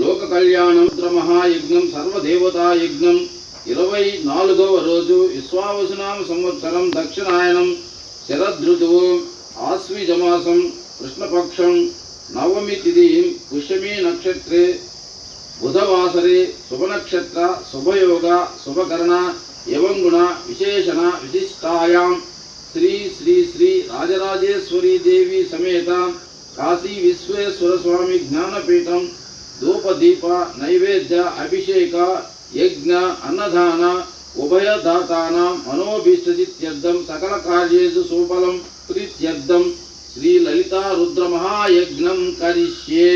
లోక కళ్యాణం మహాయజ్ఞం సర్వదేవతాయజ్ఞం ఇరవై నాలుగవ రోజు విశ్వావసునామ సంవత్సరం దక్షిణాయనం శరదృతువు ఆశ్వీజమాసం కృష్ణపక్షం నవమి తిథి పుష్యమీ నక్షత్రే బుధవాసరే శుభనక్షత్ర శుభయోగ శుభకరణ ఏవం గుణ విశేషణ విశిష్టాయాం. శ్రీ శ్రీ శ్రీ రాజరాజేశ్వరీ దేవి సమేత కాశీ విశ్వేశ్వర స్వామి జ్ఞానపీఠం ధూపదీప నైవేద్య అభిషేక యజ్ఞ అన్నదాన ఉభయదాతానాం మనోభీష్టసిత్యర్థం సకల కార్యేషు సుఫలం ప్రీత్యర్థం శ్రీ లలితా రుద్ర మహాయజ్ఞం కరిష్యే.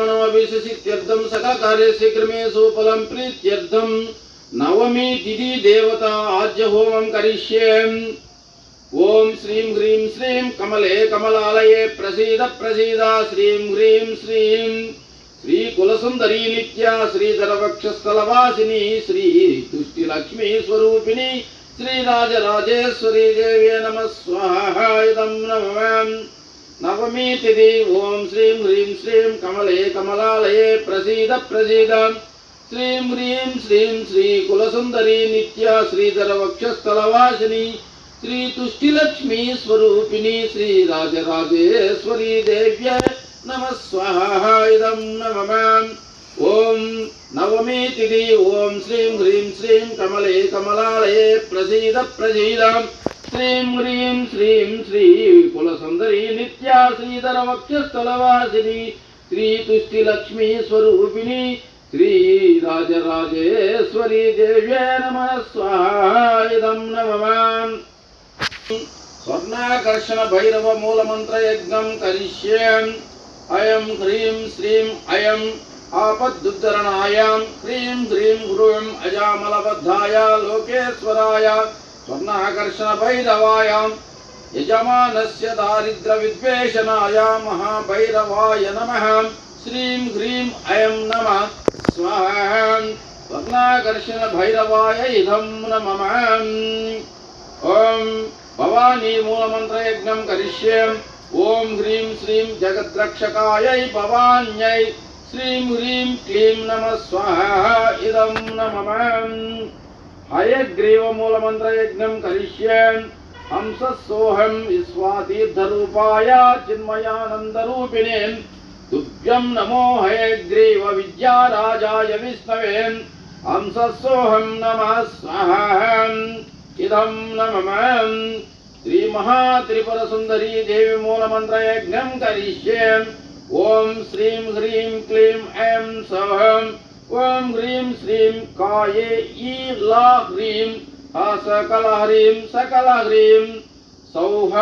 మనోభీష్టసిత్యర్థం సకల కార్య శీఘ్రమే సుఫలం ప్రీత్యర్థం నవమి తిథి దేవత ఆద్య హోమం కరిష్యే. ఓం శ్రీం హ్రీం శ్రీం కమలే కమలాలయే ప్రసీద ప్రసీద శ్రీం హ్రీం శ్రీం శ్రీ కులసుందరీ నిత్య శ్రీధర వక్షస్థలవాసిని శ్రీ తుష్టి లక్ష్మీ స్వరూపిణి శ్రీ రాజరాజేశ్వరీ దేవే నమ స్వాహాయుధం నమం నవమి తిథి ఓం శ్రీం హ్రీం శ్రీం కమలే కమలాలయే ప్రసీద ప్రసీద శ్రీ కులసుందరీ నిత్య తుష్టిలక్ష్మీ స్వరూపిణి శ్రీ రాజరాజేశ్వరీ దేవ్య నమ స్వాహాయుధం నమ ఓం నవమి తిథి ఓం శ్రీం హ్రీం శ్రీం కమలే కమలాలయే ప్రసీద ప్రసీద శ్రీం హ్రీం శ్రీం శ్రీ కులసుందరీ నిత్యా శ్రీధర వక్షస్థలవాసిని శ్రీ తుష్టిలక్ష్మీ స్వరూపిణి శ్రీ రాజరాజేశ్వరీ దేవ్యే నమ స్వాహాయుధం నమ स्वर्णाकर्षण भैरव मूलमंत्र यज्ञं करिष्ये अयं ह्रीं श्रीं अयम् आपद्दुद्धरणायां ह्रीं ह्रीं अजामलबद्धाय, लोकेश्वराय स्वर्णाकर्षण यजमानस्य महाभैरवाय नमः। श्रीं ह्रीं अयं नमः। स्वाहा स्वर्णाकर्षण भैरवाय इदं नमः। ॐ భవానీ మూలమంత్రయజ్ఞం కరిష్యేం ఓం హ్రీం శ్రీం జగద్రక్షకాయై భవాన్యై శ్రీం హ్రీం క్లీం నమ స్వాహ ఇదం నమ హయగ్రీవమూలమంత్రయజ్ఞం కరిష్యేం హంసోహం విశ్వాతీర్థరూపాయ చిన్మయానందరూపిణే తుభ్యం నమో హయగ్రీవ విద్యారాజాయ విష్ణవేన్ హంసోహం నమ స్వాహ इदं नममम् श्रीमहात्रिपुरसुन्दरी देवी मूलमन्त्रयज्ञं करिष्ये। ॐ श्रीं ह्रीं क्लीं ऐं सवहम् ॐ ह्रीं श्रीं काये ई ला ह्रीं। सकल ह्रीं सकल ह्रीं। सौः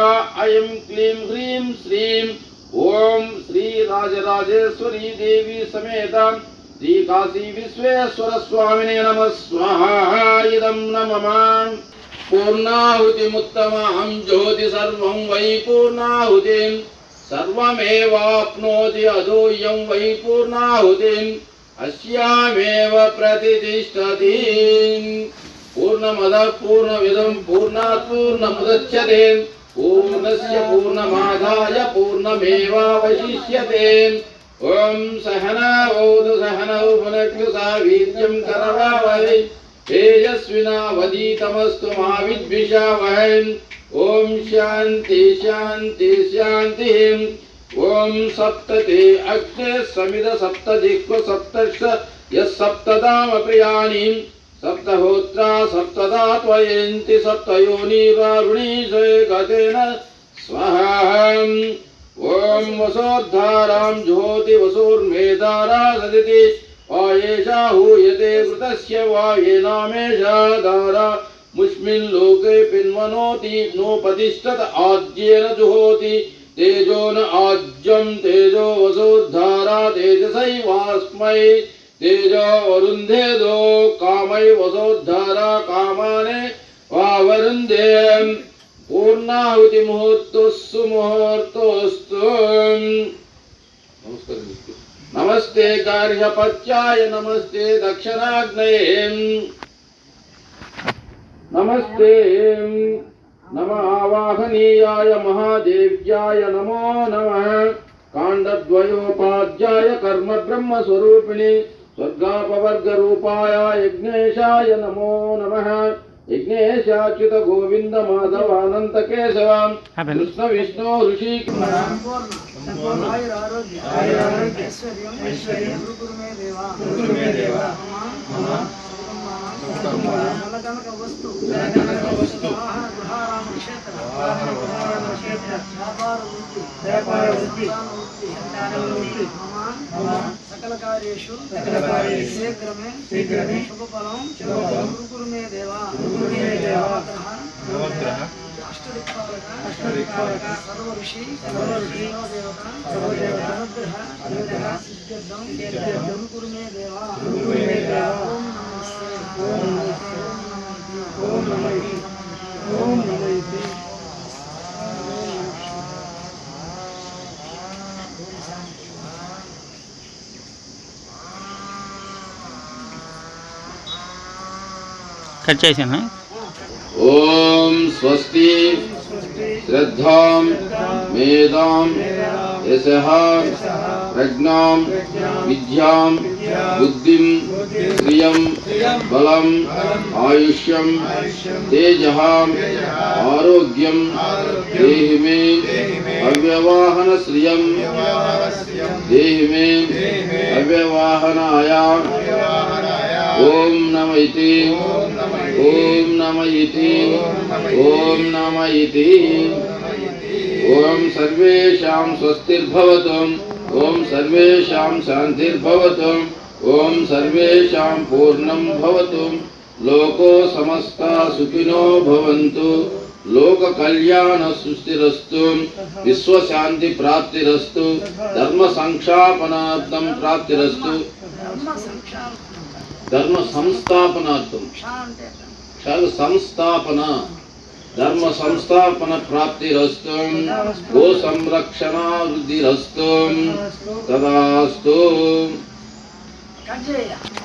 ऐं क्लीं ह्रीं श्रीं। ॐ श्रीराजराजेश्वरी देवी समेत। श्रीकाशी विश्वेश्वरस्वामिने नमः। स्वाहा इदं न కాశీ పూర్ణాహుతిముత్తమాం జ్యోతి సర్వం వై పూర్ణాహుతిం. సర్వమేవాప్నోతి అదూయం వై పూర్ణాహుతిం. అస్యామేవ ప్రతిష్టతి. పూర్ణమద పూర్ణమిదం పూర్ణాత్ పూర్ణముదచ్యతే పూర్ణస్య పూర్ణమాదాయ పూర్ణమేవావశిష్యతే. ఓం సహనా సహనావోదు సహనౌ పునక్లు సావీర్యం కరవావై तेजस्विनावधीतमस्तु मा विद्विषावहैम् ॐ शान्ति शान्ति, शान्तिः। ॐ सप्तते अग्ने समिद सप्त दिक्व सप्तर्ष यः सप्तदामप्रियाणि सप्तहोत्रा सप्तदा त्वयन्ति सप्तयोनिवारुणीशे गतेन ॐ वसोद्धारां सदिति आयेषा हूयते मृतस्य वा येनामेषा दारा मुस्मिन् लोके पिन्वनोति नोपतिष्ठत आज्येन जुहोति। तेजो न आज्यं तेजो वसोद्धारा तेजसैवास्मै तेजो वरुन्धेदो, कामै वसोद्धारा, कामाने वा वावरुन्धे पूर्णाहुतिमुहूर्तोस्सु मुहूर्तोऽस्तु। नमस्कारः। नमस्ते कार्यपत्याय नमस्ते दक्षिणाग्नये। नमस्ते नम आवाहनीयाय महादेव्याय नमो नमः। काण्डद्वयोपाध्याय, कर्मब्रह्मस्वरूपिणि, स्वर्गापवर्गरूपाय, यज्ञेशाय नमो नमः। యజ్ఞేశాచ్యుత గోవింద మాధవానంత కేశవ. కృష్ణ విష్ణు ఋషి వ్యాపార వృత్తి. వ్యాపార వృత్తి. सकलकार्येषु शीघ्रमे शीघ्रमे शुभफलं गुरुकुरु मे देवा गुरुकुरु मे देवा नवग्रह अष्टदिक्पालक अष्टदिक्पालक सर्वऋषि सर्वऋषि देवता सर्वदेवता अनुग्रह अनुग्रह सिद्ध्यर्थं गुरुकुरु मे देवा गुरुकुरु मे देवा ओम नमः ओम नमः ओम नमः ओम नमः కట్ చేసాను ఓం స్వస్తి శ్రద్ధాం మేధాం యశః ప్రజ్ఞాం విద్యాం బుద్ధిం శ్రియం బలం ఆయుష్యం తేజ ఆరోగ్యం దేహి మే అవ్యవాహన శ్రియం దేహి మే అవ్యవాహనాయ ఓం నమ ఇతి ఓం నమ ఇతి ఓం నమ ఇతి ఓం సర్వేషాం స్వస్తిర్భవతు. ఓం సర్వేషాం శాంతిర్భవతు. ఓం సర్వేషాం పూర్ణం భవతు. లోకో సమస్త సుఖినో భవంతు. లోక కళ్యాణ సుస్థిరస్తు. విశ్వశాంతి ప్రాప్తిరస్తు. ధర్మ సంక్షాపనార్థం ప్రాప్తిరస్తు. ధర్మ సంస్థాపనార్థం. శాంతి సంస్థాపన. ధర్మ సంస్థాపన ప్రాప్తిరస్తు. గో సంరక్షణ వృద్ధిరస్తు తదాస్తు. కట్